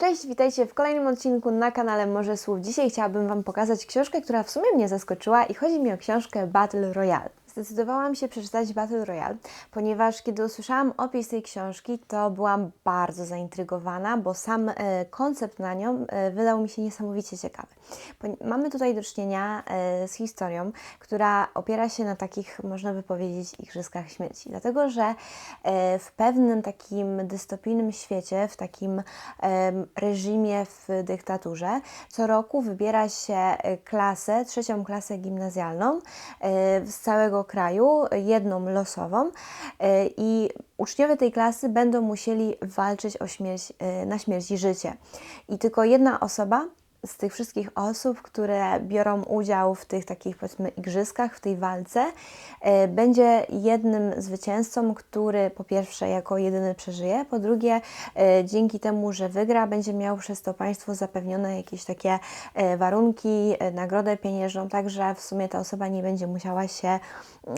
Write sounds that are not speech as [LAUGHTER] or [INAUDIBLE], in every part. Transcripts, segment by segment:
Cześć, witajcie w kolejnym odcinku na kanale Morze Słów. Dzisiaj chciałabym Wam pokazać książkę, która w sumie mnie zaskoczyła i chodzi mi o książkę Battle Royale. Zdecydowałam się przeczytać Battle Royale, ponieważ kiedy usłyszałam opis tej książki, to byłam bardzo zaintrygowana, bo sam e, koncept na nią e, wydał mi się niesamowicie ciekawy. Mamy tutaj do czynienia e, z historią, która opiera się na takich, można by powiedzieć, igrzyskach śmierci. Dlatego, że w pewnym takim dystopijnym świecie, w takim reżimie w dyktaturze, co roku wybiera się klasę, trzecią klasę gimnazjalną z całego kraju, jedną losową e, i uczniowie tej klasy będą musieli walczyć o śmierć, e, na śmierć i życie. I tylko jedna osoba z tych wszystkich osób, które biorą udział w tych takich powiedzmy igrzyskach, w tej walce, e, będzie jednym zwycięzcą, który po pierwsze jako jedyny przeżyje, po drugie e, dzięki temu, że wygra, będzie miał przez to państwo zapewnione jakieś takie e, warunki, nagrodę pieniężną, także w sumie ta osoba nie będzie musiała się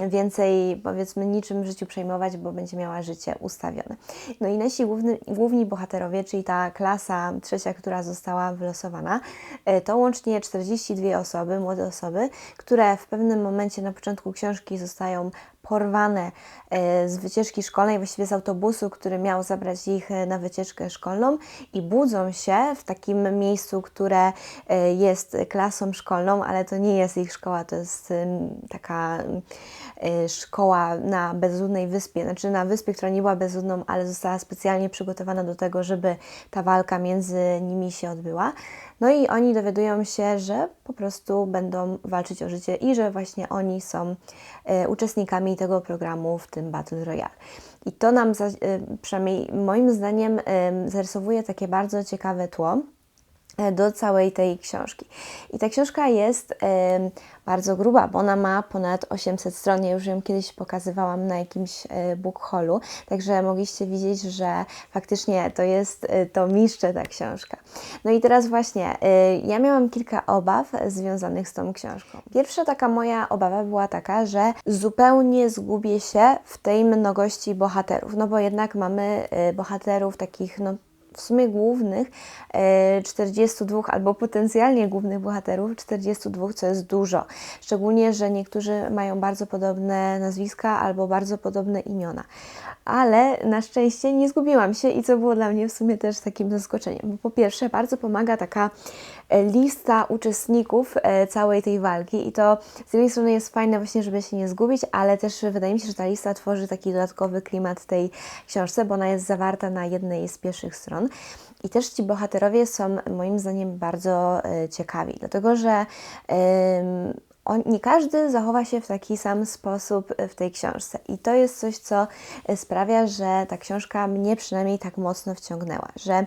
więcej powiedzmy niczym w życiu przejmować, bo będzie miała życie ustawione. No i nasi główny, główni bohaterowie, czyli ta klasa trzecia, która została wylosowana, to łącznie 42 osoby, młode osoby, które w pewnym momencie na początku książki zostają porwane e, z wycieczki szkolnej, właściwie z autobusu, który miał zabrać ich e, na wycieczkę szkolną i budzą się w takim miejscu, które e, jest klasą szkolną, ale to nie jest ich szkoła, to jest taka szkoła na bezludnej wyspie, znaczy na wyspie, która nie była bezludną, ale została specjalnie przygotowana do tego, żeby ta walka między nimi się odbyła. No i oni dowiadują się, że po prostu będą walczyć o życie i że właśnie oni są e, tego programu w tym Battle Royale. I to nam, e, przynajmniej moim zdaniem, zarysowuje takie bardzo ciekawe tło do całej tej książki. I ta książka jest em, bardzo gruba, bo ona ma ponad 800 stron. Ja już ją kiedyś pokazywałam na jakimś e, book haulu, także mogliście widzieć, że faktycznie to jest e, to miszcze ta książka. No i teraz właśnie, e, ja miałam kilka obaw związanych z tą książką. Pierwsza taka moja obawa była taka, że zupełnie zgubię się w tej mnogości bohaterów, no bo jednak mamy e, bohaterów takich, no w sumie głównych e, 42 albo potencjalnie głównych bohaterów 42, co jest dużo. Szczególnie, że niektórzy mają bardzo podobne nazwiska albo bardzo podobne imiona. Ale na szczęście nie zgubiłam się i co było dla mnie w sumie też takim zaskoczeniem. Bo po pierwsze, bardzo pomaga taka e, lista uczestników e, całej tej walki i to z jednej strony jest fajne właśnie, żeby się nie zgubić, ale też wydaje mi się, że ta lista tworzy taki dodatkowy klimat tej książce, bo ona jest zawarta na jednej z pierwszych stron. I też ci bohaterowie są moim zdaniem bardzo e, ciekawi, dlatego że on, nie każdy zachowa się w taki sam sposób w tej książce. I to jest coś, co e, sprawia, że ta książka mnie przynajmniej tak mocno wciągnęła. Że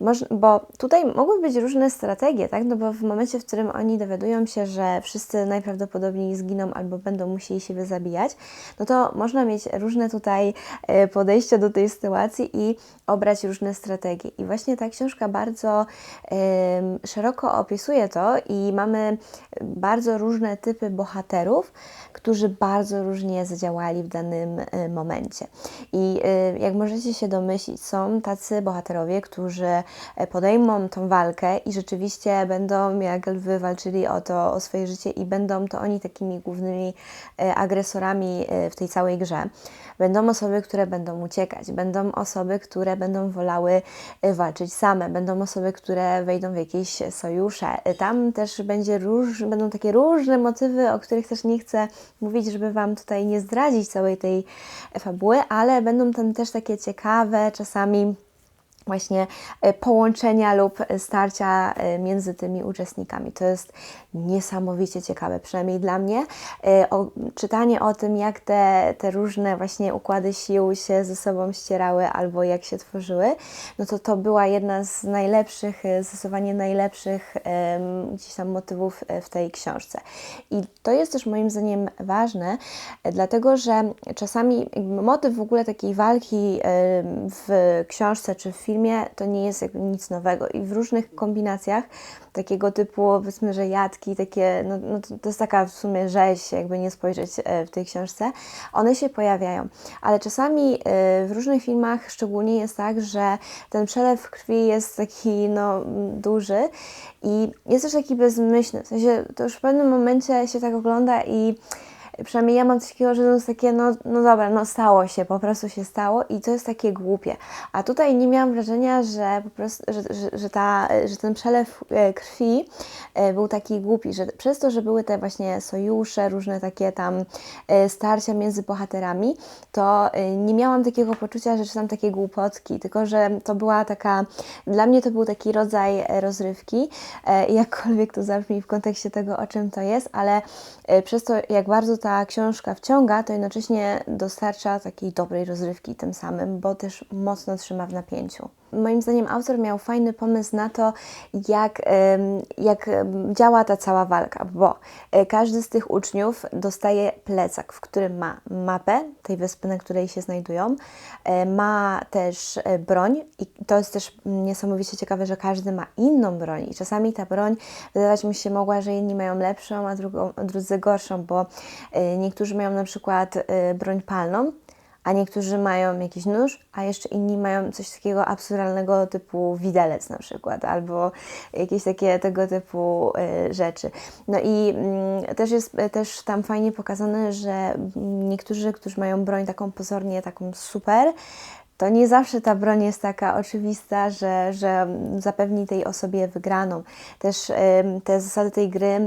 moż, bo tutaj mogły być różne strategie, tak? No bo w momencie, w którym oni dowiadują się, że wszyscy najprawdopodobniej zginą albo będą musieli siebie zabijać, no to można mieć różne tutaj e, podejścia do tej sytuacji i obrać różne strategie. I właśnie ta książka bardzo szeroko opisuje to i mamy bardzo różne typy bohaterów, którzy bardzo różnie zadziałali w danym e, momencie. I e, jak możecie się domyślić, są tacy bohaterowie, którzy e, podejmą tą walkę i rzeczywiście będą jak lwy walczyli o to, o swoje życie i będą to oni takimi głównymi e, agresorami e, w tej całej grze. Będą osoby, które będą uciekać, będą osoby, które będą wolały walczyć same, będą osoby, które wejdą w jakieś sojusze. Tam też będzie róż, będą takie różne motywy, o których też nie chcę mówić, żeby Wam tutaj nie zdradzić całej tej fabuły, ale będą tam też takie ciekawe, czasami właśnie e, połączenia lub starcia e, między tymi uczestnikami. To jest niesamowicie ciekawe, przynajmniej dla mnie. E, O, czytanie o tym, jak te, te różne właśnie układy sił się ze sobą ścierały albo jak się tworzyły, no to to była jedna z najlepszych, zdecydowanie najlepszych em, gdzieś tam motywów w tej książce. I to jest też moim zdaniem ważne, dlatego że czasami motyw w ogóle takiej walki w książce czy w filmie filmie to nie jest jakby nic nowego. I w różnych kombinacjach takiego typu, powiedzmy, że jadki, takie, no, no to, to jest taka w sumie rzeź, jakby nie spojrzeć e, w tej książce, one się pojawiają, ale czasami e, w różnych filmach szczególnie jest tak, że ten przelew krwi jest taki, no, duży i jest też taki bezmyślny, w sensie to już w pewnym momencie się tak ogląda i przynajmniej ja mam coś takiego, że to jest takie, no, no dobra, no stało się, po prostu się stało i to jest takie głupie. A tutaj nie miałam wrażenia, że po prostu, że, że, że, ta, że ten przelew e, krwi e, był taki głupi, że przez to, że były te właśnie sojusze, różne takie tam e, starcia między bohaterami, to nie miałam takiego poczucia, że czytam takie głupotki, tylko że to była taka, dla mnie to był taki rodzaj rozrywki, jakkolwiek to zabrzmi w kontekście tego, o czym to jest, ale przez to, jak bardzo ta książka wciąga, to jednocześnie dostarcza takiej dobrej rozrywki tym samym, bo też mocno trzyma w napięciu. Moim zdaniem autor miał fajny pomysł na to, jak, jak działa ta cała walka, bo e, każdy z tych uczniów dostaje plecak, w którym ma mapę tej wyspy, na której się znajdują, e, ma też e, broń i to jest też niesamowicie ciekawe, że każdy ma inną broń i czasami ta broń wydawać mi się mogła, że jedni mają lepszą, a drugą, drudzy gorszą, bo niektórzy mają na przykład broń palną, a niektórzy mają jakiś nóż, a jeszcze inni mają coś takiego absurdalnego typu widelec na przykład, albo jakieś takie tego typu y, rzeczy. No i y, też jest też tam fajnie pokazane, że niektórzy, którzy mają broń taką pozornie, taką super, to nie zawsze ta broń jest taka oczywista, że, że zapewni tej osobie wygraną. Też te zasady tej gry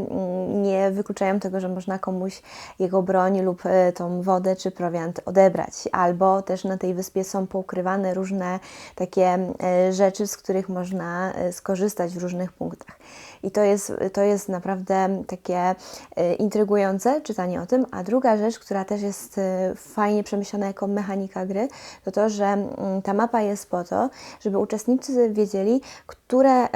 nie wykluczają tego, że można komuś jego broń lub e, tą wodę czy prowiant odebrać. Albo też na tej wyspie są poukrywane różne takie e, rzeczy, z których można e, skorzystać w różnych punktach. I to jest, to jest naprawdę takie intrygujące czytanie o tym. A druga rzecz, która też jest fajnie przemyślana jako mechanika gry, to to, że Mm, ta mapa jest po to, żeby uczestnicy wiedzieli, które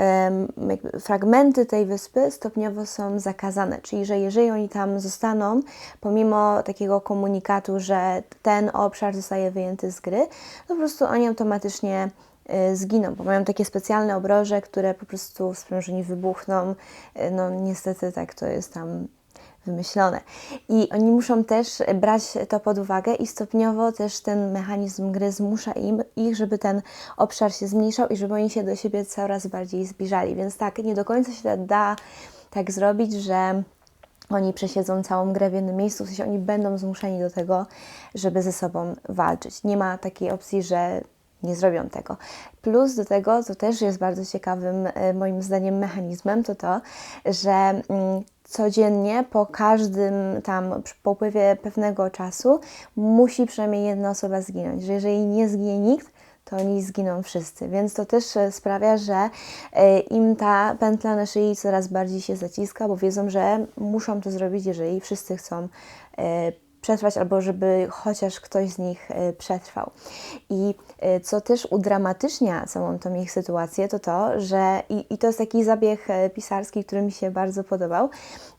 fragmenty tej wyspy stopniowo są zakazane. Czyli, że jeżeli oni tam zostaną, pomimo takiego komunikatu, że ten obszar zostaje wyjęty z gry, to po prostu oni automatycznie zginą, bo mają takie specjalne obroże, które po prostu sprawią, że wybuchną. Y, no niestety tak to jest tam wymyślone. I oni muszą też brać to pod uwagę i stopniowo też ten mechanizm gry zmusza im, ich, żeby ten obszar się zmniejszał i żeby oni się do siebie coraz bardziej zbliżali. Więc tak, nie do końca się da tak zrobić, że oni przesiedzą całą grę w jednym miejscu, w sensie oni będą zmuszeni do tego, żeby ze sobą walczyć. Nie ma takiej opcji, że nie zrobią tego. Plus do tego, co też jest bardzo ciekawym e, moim zdaniem mechanizmem, to to, że mm, codziennie po każdym tam, po upływie pewnego czasu musi przynajmniej jedna osoba zginąć, że jeżeli nie zginie nikt, to oni zginą wszyscy. Więc to też e, sprawia, że e, im ta pętla na szyi coraz bardziej się zaciska, bo wiedzą, że muszą to zrobić, jeżeli wszyscy chcą przetrwać, albo żeby chociaż ktoś z nich e, przetrwał. I e, co też udramatycznia całą tą ich sytuację, to to, że i, i to jest taki zabieg e, pisarski, który mi się bardzo podobał,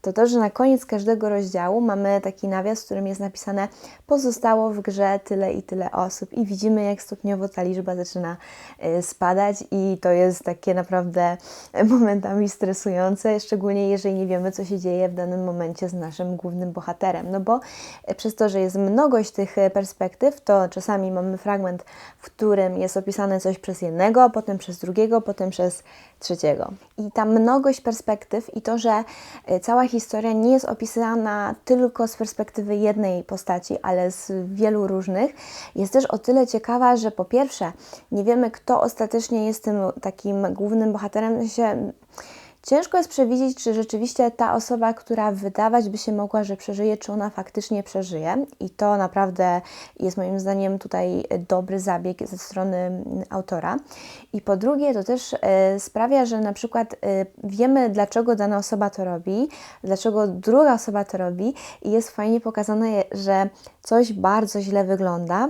to to, że na koniec każdego rozdziału mamy taki nawias, w którym jest napisane pozostało w grze tyle i tyle osób i widzimy, jak stopniowo ta liczba zaczyna spadać i to jest takie naprawdę momentami stresujące, szczególnie jeżeli nie wiemy, co się dzieje w danym momencie z naszym głównym bohaterem, no bo przez to, że jest mnogość tych e, perspektyw, to czasami mamy fragment, w którym jest opisane coś przez jednego, potem przez drugiego, potem przez trzeciego. I ta mnogość perspektyw i to, że e, cała historia nie jest opisana tylko z perspektywy jednej postaci, ale z wielu różnych, jest też o tyle ciekawa, że po pierwsze nie wiemy, kto ostatecznie jest tym takim głównym bohaterem, się Ciężko jest przewidzieć, czy rzeczywiście ta osoba, która wydawać by się mogła, że przeżyje, czy ona faktycznie przeżyje. I to naprawdę jest moim zdaniem tutaj dobry zabieg ze strony autora. I po drugie, to też e, sprawia, że na przykład e, wiemy, dlaczego dana osoba to robi, dlaczego druga osoba to robi, i jest fajnie pokazane, że coś bardzo źle wygląda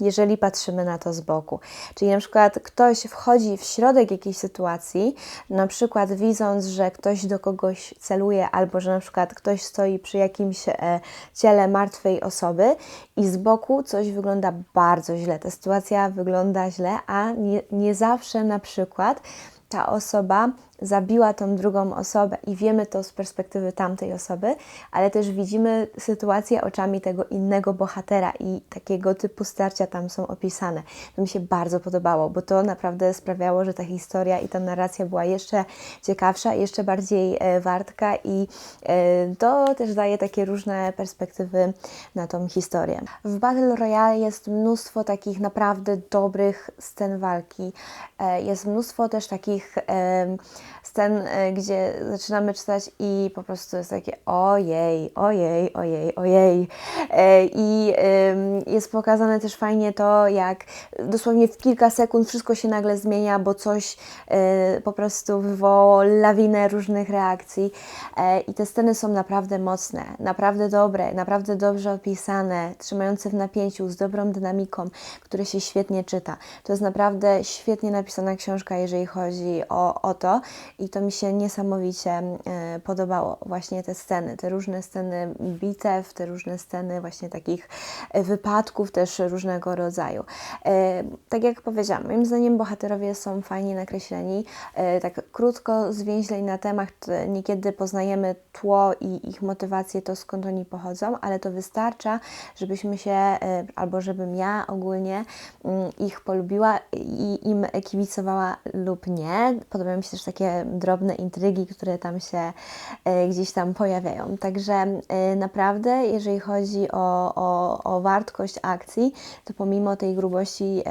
jeżeli patrzymy na to z boku. Czyli na przykład ktoś wchodzi w środek jakiejś sytuacji, na przykład widząc, że ktoś do kogoś celuje, albo że na przykład ktoś stoi przy jakimś e, ciele martwej osoby i z boku coś wygląda bardzo źle. Ta sytuacja wygląda źle, a nie, nie zawsze na przykład ta osoba zabiła tą drugą osobę i wiemy to z perspektywy tamtej osoby, ale też widzimy sytuację oczami tego innego bohatera i takiego typu starcia tam są opisane. To mi się bardzo podobało, bo to naprawdę sprawiało, że ta historia i ta narracja była jeszcze ciekawsza, jeszcze bardziej e, wartka i e, to też daje takie różne perspektywy na tą historię. W Battle Royale jest mnóstwo takich naprawdę dobrych scen walki. E, jest mnóstwo też takich scen, e, gdzie zaczynamy czytać i po prostu jest takie ojej, ojej, ojej, ojej. E, I jest pokazane też fajnie to, jak dosłownie w kilka sekund wszystko się nagle zmienia, bo coś e, po prostu wywołało lawinę różnych reakcji. I te sceny są naprawdę mocne, naprawdę dobre, naprawdę dobrze opisane, trzymające w napięciu, z dobrą dynamiką, które się świetnie czyta. To jest naprawdę świetnie napisana książka, jeżeli chodzi o, o to i to mi się niesamowicie e, podobało. Właśnie te sceny, te różne sceny bitew, te różne sceny właśnie takich e, wypadków też różnego rodzaju. E, tak jak powiedziałam, moim zdaniem bohaterowie są fajnie nakreśleni, tak krótko, zwięźlej na temat, niekiedy poznajemy tło i ich motywację, to skąd oni pochodzą, ale to wystarcza, żebyśmy się, albo żebym ja ogólnie mm, ich polubiła i im kibicowała lub nie. Podobają mi się też takie drobne intrygi, które tam się e, gdzieś tam pojawiają. Także e, naprawdę, jeżeli chodzi o, o, o wartość akcji, to pomimo tej grubości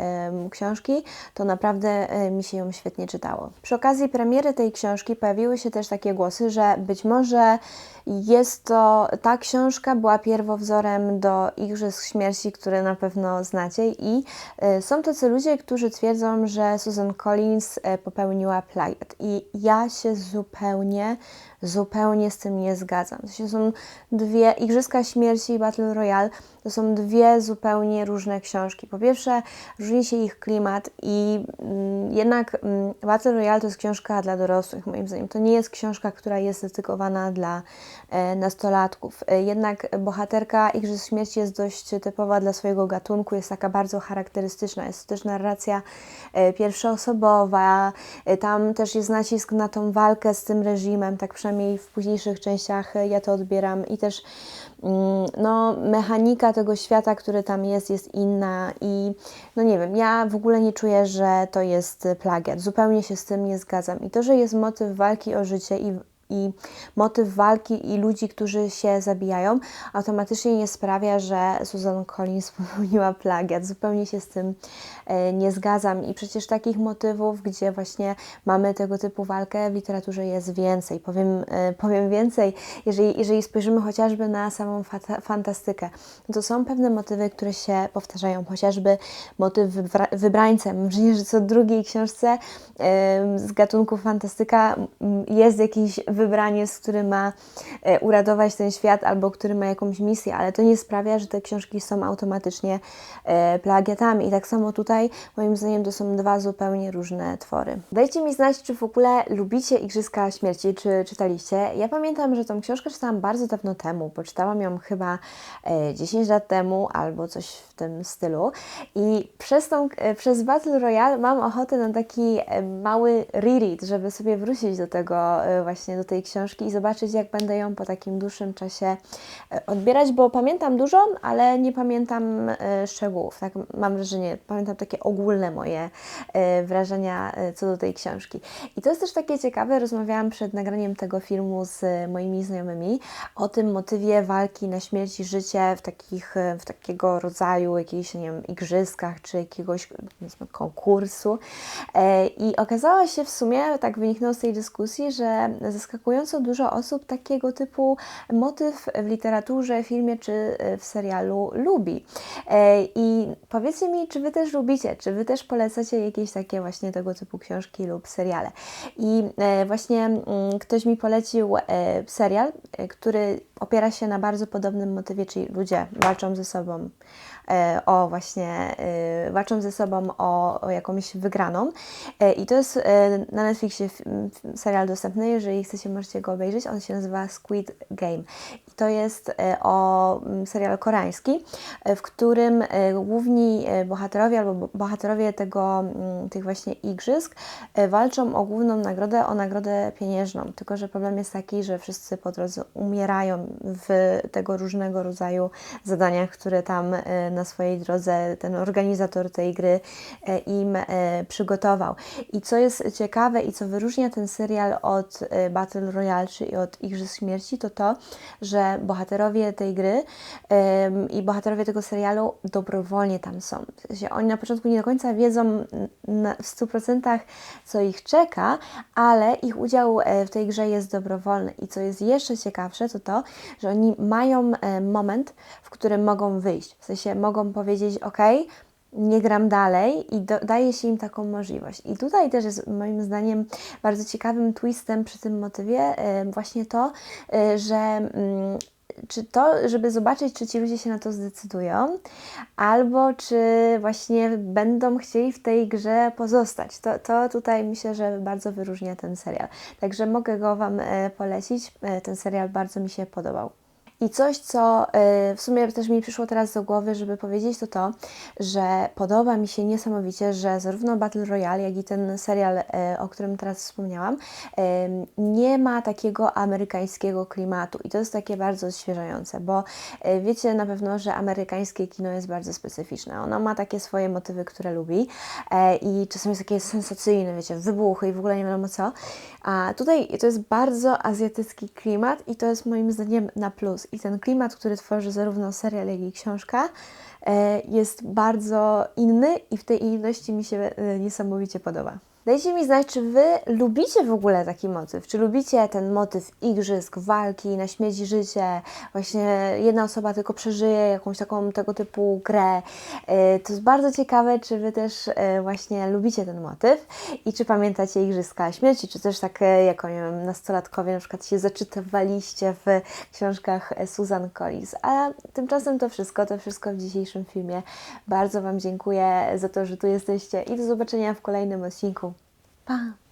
książki, to naprawdę e, mi się ją świetnie czytało. Przy okazji premiery tej książki pojawiły się też takie głosy, że być może jest to, ta książka była pierwowzorem do Igrzysk Śmierci, które na pewno znacie i są tacy ludzie, którzy twierdzą, że Susan Collins popełniła plagiat i ja się zupełnie zupełnie z tym nie zgadzam. To są dwie, Igrzyska Śmierci i Battle Royale to są dwie zupełnie różne książki. Po pierwsze, różni się ich klimat i mm, jednak mm, Battle Royale to jest książka dla dorosłych, moim zdaniem. To nie jest książka, która jest dedykowana dla e, nastolatków. E, jednak bohaterka Igrzysk Śmierci jest dość typowa dla swojego gatunku, jest taka bardzo charakterystyczna. Jest też narracja e, pierwszoosobowa, e, tam też jest nacisk na tą walkę z tym reżimem, tak przynajmniej przynajmniej w późniejszych częściach ja to odbieram i też mm, no, mechanika tego świata, który tam jest, jest inna i no nie wiem, ja w ogóle nie czuję, że to jest plagiat. Zupełnie się z tym nie zgadzam. I to, że jest motyw walki o życie i i motyw walki i ludzi, którzy się zabijają, automatycznie nie sprawia, że Susan Collins [LAUGHS] popełniła plagiat. Zupełnie się z tym e, nie zgadzam i przecież takich motywów, gdzie właśnie mamy tego typu walkę w literaturze jest więcej. Powiem, e, powiem więcej, jeżeli, jeżeli spojrzymy chociażby na samą fantastykę, to są pewne motywy, które się powtarzają, chociażby motyw wybrańcem. Mam wrażenie, że co drugiej książce z gatunku fantastyka jest jakiś wybraniec, który ma e, uratować ten świat albo który ma jakąś misję, ale to nie sprawia, że te książki są automatycznie e, plagiatami. I tak samo tutaj, moim zdaniem, to są dwa zupełnie różne twory. Dajcie mi znać, czy w ogóle lubicie Igrzyska Śmierci, czy czytaliście. Ja pamiętam, że tą książkę czytałam bardzo dawno temu, bo czytałam ją chyba 10 e, lat temu albo coś w tym stylu. I przez, tą, przez Battle Royale mam ochotę na taki mały reread, żeby sobie wrócić do tego właśnie, do tej książki i zobaczyć, jak będę ją po takim dłuższym czasie e, odbierać, bo pamiętam dużo, ale nie pamiętam e, szczegółów. Tak mam wrażenie, pamiętam takie ogólne moje e, wrażenia co do tej książki. I to jest też takie ciekawe, rozmawiałam przed nagraniem tego filmu z moimi znajomymi o tym motywie walki na śmierć i życie w, takich, w takiego rodzaju jakichś, nie wiem, igrzyskach czy jakiegoś konkursu. I okazało się w sumie, tak wyniknęło z tej dyskusji, że zaskakujące zaskakująco dużo osób takiego typu motyw w literaturze, filmie czy e, w serialu lubi. E, I powiedzcie mi, czy Wy też lubicie, czy Wy też polecacie jakieś takie właśnie tego typu książki lub seriale. I e, właśnie mm, ktoś mi polecił serial, który opiera się na bardzo podobnym motywie, czyli ludzie walczą ze sobą o właśnie e, walczą ze sobą o, o jakąś wygraną. E, I to jest e, na Netflixie serial dostępny, jeżeli chcecie, możecie go obejrzeć. On się nazywa Squid Game. I to jest e, o mm, serial koreański, e, w którym e, główni e, bohaterowie albo bo- bohaterowie tego, mm, tych właśnie igrzysk e, walczą o główną nagrodę, o nagrodę pieniężną. Tylko, że problem jest taki, że wszyscy po drodze umierają w tego różnego rodzaju zadaniach, które tam e, na swojej drodze ten organizator tej gry e, im e, przygotował. I co jest ciekawe i co wyróżnia ten serial od e, Battle Royale, czyli od Igrzysk Śmierci, to to, że bohaterowie tej gry i bohaterowie tego serialu dobrowolnie tam są. W sensie oni na początku nie do końca wiedzą w 100% co ich czeka, ale ich udział w tej grze jest dobrowolny. I co jest jeszcze ciekawsze, to to, że oni mają moment, w którym mogą wyjść. W sensie mogą powiedzieć, ok, nie gram dalej i do, daje się im taką możliwość. I tutaj też jest moim zdaniem bardzo ciekawym twistem przy tym motywie e, właśnie to, e, że mm, czy to, żeby zobaczyć, czy ci ludzie się na to zdecydują, albo czy właśnie będą chcieli w tej grze pozostać. To, to tutaj myślę, że bardzo wyróżnia ten serial. Także mogę go Wam e, polecić. Ten serial bardzo mi się podobał. I coś, co y, w sumie też mi przyszło teraz do głowy, żeby powiedzieć, to to, że podoba mi się niesamowicie, że zarówno Battle Royale, jak i ten serial, y, o którym teraz wspomniałam, y, nie ma takiego amerykańskiego klimatu. I to jest takie bardzo odświeżające, bo wiecie na pewno, że amerykańskie kino jest bardzo specyficzne. Ono ma takie swoje motywy, które lubi e, i czasem jest takie sensacyjne, wiecie, wybuchy i w ogóle nie wiadomo co. A tutaj to jest bardzo azjatycki klimat i to jest moim zdaniem na plus. I ten klimat, który tworzy zarówno serial, jak i książka, e, jest bardzo inny i w tej inności mi się e, niesamowicie podoba. Dajcie mi znać, czy Wy lubicie w ogóle taki motyw? Czy lubicie ten motyw igrzysk, walki, na śmierć życie? Właśnie jedna osoba tylko przeżyje jakąś taką tego typu grę. E, To jest bardzo ciekawe, czy Wy też e, właśnie lubicie ten motyw i czy pamiętacie Igrzyska Śmierci, czy też tak e, jako nie wiem, nastolatkowie na przykład się zaczytywaliście w książkach Susan Collins. A tymczasem to wszystko, to wszystko w dzisiejszym filmie. Bardzo Wam dziękuję za to, że tu jesteście i do zobaczenia w kolejnym odcinku. パン。